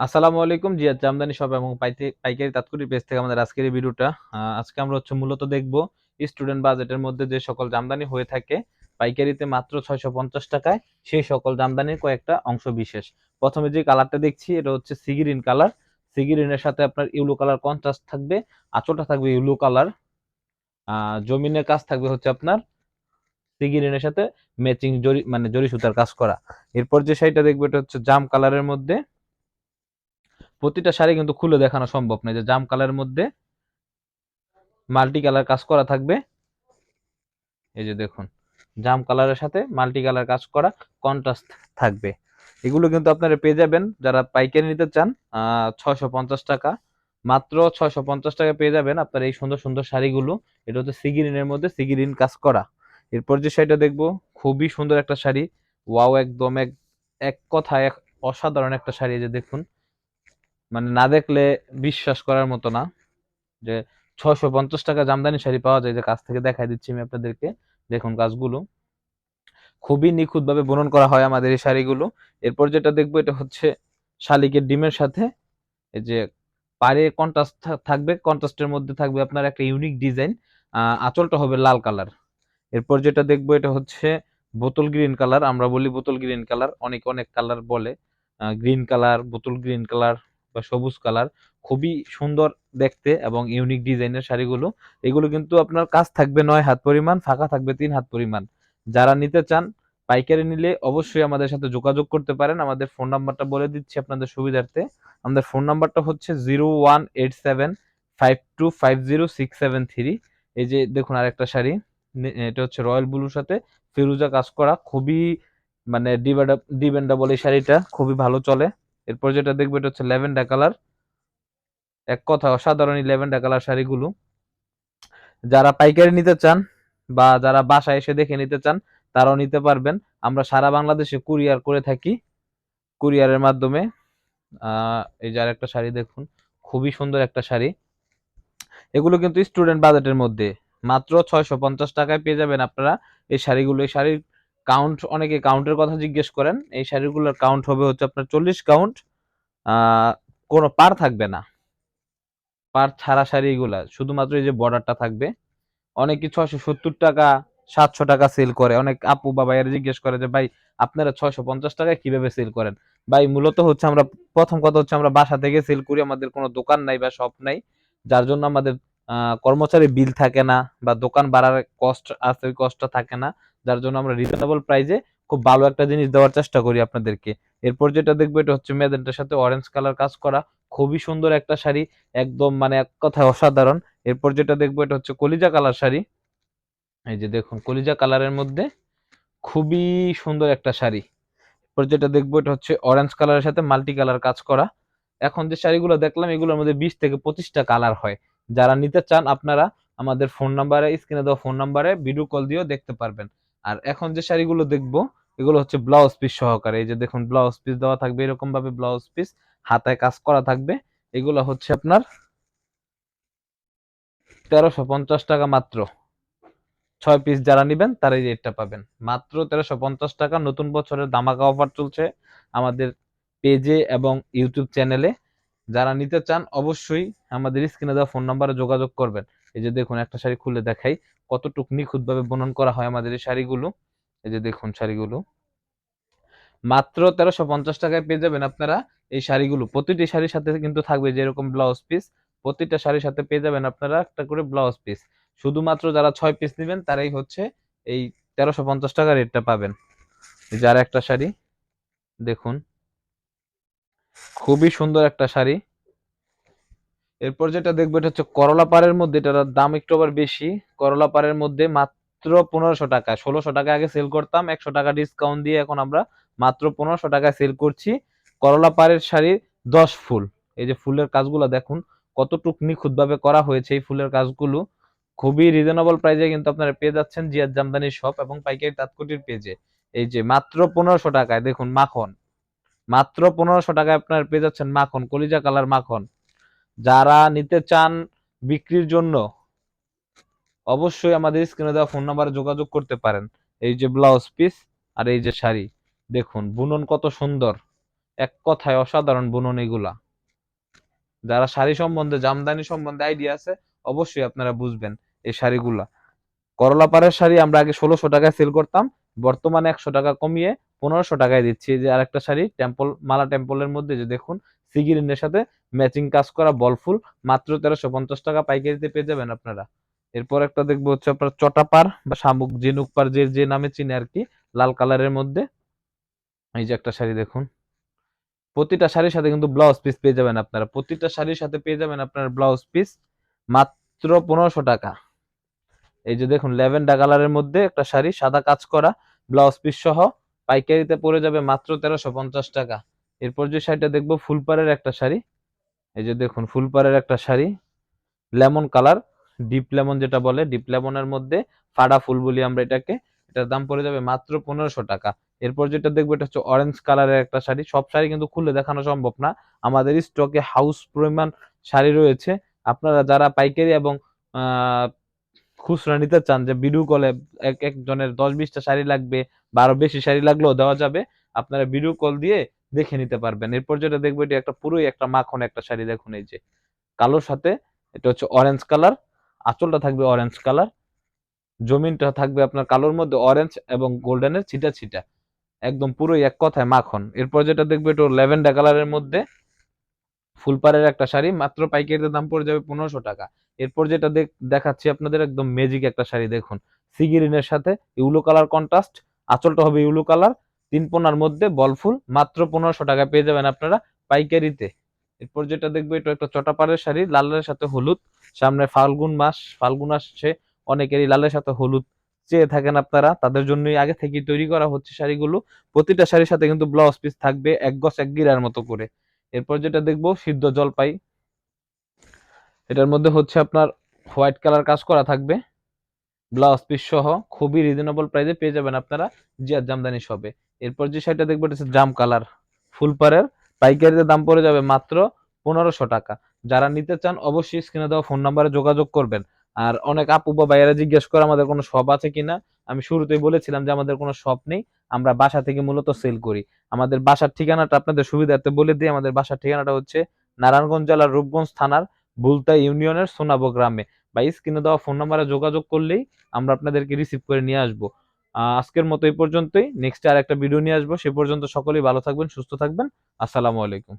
আসসালামু আলাইকুম জিয়াদ জামদানি শপ এবং পাইকারি তাৎক্ষণিক পেজ থেকে আমাদের আজকের এই ভিডিওটা। আজকে আমরা হচ্ছে মূলত দেখব স্টুডেন্ট বাজেটের মধ্যে যে সকল জামদানি হয়ে থাকে, পাইকারিতে মাত্র ছয়শো পঞ্চাশ টাকায় সেই সকল জামদানির কয়েকটা অংশ বিশেষ। প্রথমে যে কালারটা দেখছি, এটা হচ্ছে সিগিরিন কালার সিগিরিনের সাথে আপনার ইউলো কালার কন্ট্রাস্ট থাকবে, আঁচলটা থাকবে ইউলো কালার জমিনের কাজ থাকবে হচ্ছে আপনার সিগিরিনের সাথে ম্যাচিং জরি মানে জরি সুতার কাজ করা। এরপর যে শাড়িটা দেখবে, এটা হচ্ছে জাম কালারের মধ্যে। প্রতিটা শাড়ি কিন্তু খুলে দেখানো সম্ভব নয় যে জাম কালারের মধ্যে মাল্টি কালার কাজ করা থাকবে। এই যে দেখুন, জাম কালারের সাথে মাল্টি কালার কাজ করা কন্ট্রাস্ট থাকবে। এগুলো কিন্তু আপনারা পেয়ে যাবেন, যারা পাইকারি নিতে চান ছয়শো পঞ্চাশ টাকা। মাত্র ছয়শো পঞ্চাশ টাকা পেয়ে যাবেন আপনার এই সুন্দর সুন্দর শাড়িগুলো। এটা হচ্ছে সিগিরিনের মধ্যে সিগিরিন কাজ করা। এরপর যে শাড়িটা দেখব, খুবই সুন্দর একটা শাড়ি। ওয়াও, একদম এক এক কথায় এক অসাধারণ একটা শাড়ি যে দেখুন। মানে না দেখলে বিশ্বাস করার মতো না। যে ছয়শো পঞ্চাশ টাকা জামদানি শাড়ি পাওয়া যায় যে কাছ থেকে দেখাই দিচ্ছি আমি আপনাদেরকে। দেখুন কাজগুলো। খুবই নিখুঁতভাবে বুনন করা হয় আমাদের এই শাড়িগুলো। এরপর যেটা দেখব এটা হচ্ছে শালিকের ডিমের সাথে। এই যে পাড়ে কন্ট্রাস্ট থাকবে কন্ট্রাস্টের মধ্যে থাকবে আপনার একটা ইউনিক ডিজাইন আঁচলটা হবে লাল কালার। এরপর যেটা দেখব এটা হচ্ছে বোতল গ্রিন কালার আমরা বলি বোতল গ্রিন কালার অনেক অনেক কালার বলে। গ্রিন কালার বোতল গ্রিন কালার বা সবুজ কালার, খুবই সুন্দর দেখতে এবং ইউনিক ডিজাইনের শাড়িগুলো। এগুলো কিন্তু আপনার কাজ থাকবে নয় হাত পরিমাণ, ফাঁকা থাকবে তিন হাত পরিমাণ। যারা নিতে চান, পাইকারি নিলে অবশ্যই আমাদের সাথে যোগাযোগ করতে পারেন। আমাদের ফোন নাম্বারটা বলে দিচ্ছি আপনাদের সুবিধার্থে। আমাদের ফোন নাম্বারটা হচ্ছে zero one eight seven five two five zero six seven three এই যে দেখুন আরেকটা শাড়ি এটা হচ্ছে রয়্যাল ব্লুর সাথে ফিরুজা কাজ করা। খুবই মানে ডিবেন্ডাবল এই শাড়িটা, খুবই ভালো চলে। এরপর যেটা দেখব, এটা হচ্ছে ল্যাভেন্ডার কালার। এক কথা, অসাধারণ ল্যাভেন্ডার কালার শাড়িগুলো। যারা পাইকারি নিতে চান বা যারা বাসায় এসে দেখে নিতে চান, তারাও নিতে পারবেন। আমরা সারা বাংলাদেশে কুরিয়ার করে থাকি। কুরিয়ারের মাধ্যমে। এই যে আরেকটা শাড়ি দেখুন, খুবই সুন্দর একটা শাড়ি। এগুলো কিন্তু স্টুডেন্ট বাজেটের মধ্যে। মাত্র ছয়শো পঞ্চাশ টাকায় পেয়ে যাবেন আপনারা এই শাড়িগুলো। এই শাড়ির কাউন্ট অনেকে কাউন্টের কথা জিজ্ঞেস করেন। এই শাড়িগুলোর কাউন্ট হবে হচ্ছে আপনার চল্লিশ কাউন্ট কোনো পার থাকবে না। পার ছাড়া শাড়ি এগুলা শুধুমাত্র এই যে বর্ডারটা থাকবে। অনেকে ছয়শো সত্তর টাকা, সাতশো টাকা সেল করে। অনেক আপু বা ভাইয়ারা জিজ্ঞেস করে যে, ভাই, আপনারা ছয়শো পঞ্চাশ টাকায় কীভাবে সেল করেন? ভাই, মূলত হচ্ছে আমরা, প্রথম কথা হচ্ছে আমরা বাসা থেকে সেল করি, আমাদের কোনো দোকান নাই বা শপ নাই। যার জন্য আমাদের কর্মচারী বিল থাকে না বা দোকান বাড়ার কস্ট আছে ওই কস্টটা থাকে না। যার জন্য আমরা রিজনেবল প্রাইজে খুব ভালো একটা জিনিস দেওয়ার চেষ্টা করি আপনাদেরকে। এরপর যেটা দেখব, এটা হচ্ছে মেজেন্টার সাথে অরেঞ্জ কালার কাজ করা। খুবই সুন্দর একটা শাড়ি, একদম মানে এক কথায় অসাধারণ। এরপর যেটা দেখব, এটা হচ্ছে কলিজা কালার শাড়ি। এই যে দেখুন, কলিজা কালারের মধ্যে খুবই সুন্দর একটা শাড়ি। এরপর যেটা দেখব, এটা হচ্ছে অরেঞ্জ কালারের সাথে মাল্টি কালার কাজ করা। এখন যে শাড়িগুলো দেখলাম, এগুলোর মধ্যে বিশ থেকে পঁচিশটা কালার হয়। যারা নিতে চান, আপনারা আমাদের ফোন নাম্বারে স্ক্রিনে দেওয়া ফোন নাম্বারে ভিডিও কল দিয়েও দেখতে পারবেন। আর এখন যে শাড়িগুলো দেখব, এগুলো হচ্ছে ব্লাউজ পিস সহকারে। এই যে দেখুন ব্লাউজ পিস দেওয়া থাকবে এরকম ভাবে ব্লাউজ পিস হাতায় কাজ করা থাকবে। এগুলো হচ্ছে আপনার তেরোশো পঞ্চাশ টাকা মাত্র। ছয় পিস যারা নেবেন তারা এই রেটটা পাবেন। মাত্র তেরোশো পঞ্চাশ টাকা নতুন বছরের দামাকা অফার চলছে আমাদের পেজে এবং ইউটিউব চ্যানেলে যারা নিতে চান, অবশ্যই আমাদের স্ক্রিনে দেওয়া ফোন নাম্বারে যোগাযোগ করবেন। এই যে দেখুন, একটা শাড়ি খুলে দেখাই। কতটুক নিখুঁতভাবে বুনন করা হয় আমাদের এই শাড়িগুলো? এই যে দেখুন শাড়িগুলো। মাত্র তেরোশো পঞ্চাশ টাকায় পেয়ে যাবেন আপনারা এই শাড়িগুলো। প্রতিটি শাড়ির সাথে কিন্তু থাকবে যেরকম ব্লাউজ পিস, প্রতিটা শাড়ির সাথে পেয়ে যাবেন আপনারা একটা করে ব্লাউজ পিস। শুধুমাত্র যারা ছয় পিস নেবেন তারাই হচ্ছে এই তেরোশো পঞ্চাশ টাকা রেটটা পাবেন। যার একটা শাড়ি, দেখুন। খুবই সুন্দর একটা শাড়ি। এরপর যেটা দেখব এটা হচ্ছে করলা পাড়ের মধ্যে, এটার দাম একটু আবার বেশি। করলা পাড়ের মধ্যে মাত্র পনেরোশো টাকা, ষোলোশো টাকা আগে সেল করতাম, একশো টাকা ডিসকাউন্ট দিয়ে এখন আমরা মাত্র পনেরোশো টাকায় সেল করছি। করলা পাড়ের শাড়ি দশ ফুল, এই যে ফুলের কাজগুলো দেখুন, কতটুক নিখুঁত ভাবে করা হয়েছে এই ফুলের কাজগুলো। খুবই রিজনেবল প্রাইসে কিন্তু আপনারা পেয়ে যাচ্ছেন জিয়াদ জামদানি শপ এবং পাইকারি তাৎকুটির পেজে এই যে মাত্র পনেরোশো টাকায়, দেখুন মাখন, মাত্র পনেরোশো টাকায় আপনার পেয়ে যাচ্ছেন মাখন, কলিজা কালার মাখন। যারা নিতে চান বিক্রির জন্য, অবশ্যই আমাদের স্ক্রিনে দেওয়া ফোন নাম্বারে যোগাযোগ করতে পারেন। এই যে ব্লাউজ পিস আর এই যে শাড়ি। দেখুন, বুনন কত সুন্দর। এক কথায় অসাধারণ বুনন এগুলা। যারা শাড়ি সম্বন্ধে, জামদানি সম্বন্ধে আইডিয়া আছে, অবশ্যই আপনারা বুঝবেন এই শাড়িগুলা। করলা পাড়ের শাড়ি আমরা আগে ষোলোশো টাকায় সেল করতাম, বর্তমানে একশো টাকা কমিয়ে পনেরোশো টাকায় দিচ্ছি। যে আরেকটা শাড়ি টেম্পল মালা টেম্পলের মধ্যে যে দেখুন সিগিরিনের সাথে ম্যাচিং কাজ করা বলফুল মাত্র তেরোশো পঞ্চাশ টাকা পাইকারিতে পেয়ে যাবেন আপনারা। এরপর একটা দেখব হচ্ছে আপনার চটাপার বা শামুক, ঝিনুক পার যে যে নামে চিনে আর কি, লাল কালারের মধ্যে। এই যে একটা শাড়ি দেখুন। প্রতিটা শাড়ির সাথে কিন্তু ব্লাউজ পিস পেয়ে যাবেন আপনারা। প্রতিটা শাড়ির সাথে পেয়ে যাবেন আপনার ব্লাউজ পিস মাত্র পনেরোশো টাকা। এই যে দেখুন, ল্যাভেন্ডার কালারের মধ্যে একটা শাড়ি, সাদা কাজ করা ব্লাউজ পিস সহ পাইকারিতে পড়ে যাবে মাত্র তেরোশো পঞ্চাশ টাকা। এরপর যে শাড়িটা দেখব, ফুলপাড়ের একটা শাড়ি। এই যে দেখুন, ফুলপাড়ের একটা sari. Lemon colour, deep lemon যেটা বলে, ডিপ লেমনের মধ্যে ফাড়া ফুল বলি আমরা এটাকে। এটার দাম পড়ে যাবে মাত্র পনেরোশো টাকা। এরপর যেটা দেখব, এটা হচ্ছে অরেঞ্জ কালারের একটা শাড়ি। সব শাড়ি কিন্তু খুলে দেখানো সম্ভব না। আমাদের স্টকে হাউস পরিমাণ শাড়ি রয়েছে। আপনারা যারা পাইকারি এবং খুচরা নিতে চান, যে ভিডিও কলে এক একজনের দশ বিশটা শাড়ি লাগবে, বারো বেশি শাড়ি লাগলেও দেওয়া যাবে। আপনারা ভিডিও কল দিয়ে দেখে নিতে পারবেন। এরপর যেটা দেখব, এটা একটা পুরোই একটা মাখন একটা শাড়ি, দেখুন এই যে। কালোর সাথে, এটা হচ্ছে অরেঞ্জ কালার আঁচলটা থাকবে অরেঞ্জ কালার জমিনটা থাকবে আপনার কালোর মধ্যে অরেঞ্জ এবং গোল্ডেনের ছিটা ছিটা। একদম পুরোই এক কথায় মাখন। এরপর যেটা দেখবে একটু ল্যাভেন্ডার কালারের মধ্যে ফুলপাড়ের একটা শাড়ি, মাত্র পাইকারিতে দাম পড়ে যাবে পনেরোশো টাকা। এরপর যেটা দেখ- দেখাচ্ছি আপনাদের একদম ম্যাজিক একটা শাড়ি, দেখুন। সিগিরিনের সাথে ইউলো কালার কন্ট্রাস্ট আঁচলটা হবে ইউলো কালার তিন পোনার মধ্যে বলফুল মাত্র পনেরোশো টাকা পেয়ে যাবেন আপনারা পাইকারিতে। এরপর যেটা দেখব, এটা একটা চটাপাড়ের শাড়ি, লালের সাথে হলুদ। সামনে ফাল্গুন মাস, ফাল্গুন আসছে, অনেকেরই লালের সাথে হলুদ চেয়ে থাকেন আপনারা। তাদের জন্যই আগে থেকেই তৈরি করা হচ্ছে শাড়িগুলো। প্রতিটা শাড়ির সাথে কিন্তু ব্লাউজ পিস থাকবে, এক গজ, এক গিরার মতো করে। এরপর যেটা দেখব, সিদ্ধ জলপাই। এটার মধ্যে হচ্ছে আপনার হোয়াইট কালার কাজ করা থাকবে। ব্লাউজ পিস সহ খুবই রিজনেবল প্রাইসে পেয়ে যাবেন আপনারা জিয়ার জামদানি শপে। এরপর যে শাড়িটা দেখব, এটা হচ্ছে জাম কালার। ফুল পাড়ের। পাইকারিতে দাম পড়ে যাবে মাত্র পনেরোশো টাকা। যারা নিতে চান, অবশ্যই স্ক্রিনে দেওয়া ফোন নাম্বারে যোগাযোগ করবেন। আর অনেক আপু বা ভাইয়ারা জিজ্ঞেস করে আমাদের কোনো শপ আছে কিনা। আমি শুরুতেই বলেছিলাম যে আমাদের কোনো শপ নেই। আমরা বাসা থেকে মূলত সেল করি। আমাদের বাসার ঠিকানাটা আপনাদের সুবিধার্থে বলে দিই। আমাদের বাসার ঠিকানাটা হচ্ছে নারায়ণগঞ্জ জেলার রূপগঞ্জ থানার বুলতা ইউনিয়নের সোনাবো গ্রামে। বা স্ক্রিনে দেওয়া ফোন নাম্বারে যোগাযোগ করলেই আমরা আপনাদেরকে রিসিভ করে নিয়ে আসব। আজকের মতো এই পর্যন্তই। নেক্সট আর একটা ভিডিও নিয়ে আসব। সে পর্যন্ত সকলেই ভালো থাকবেন, সুস্থ থাকবেন। আসসালামু আলাইকুম।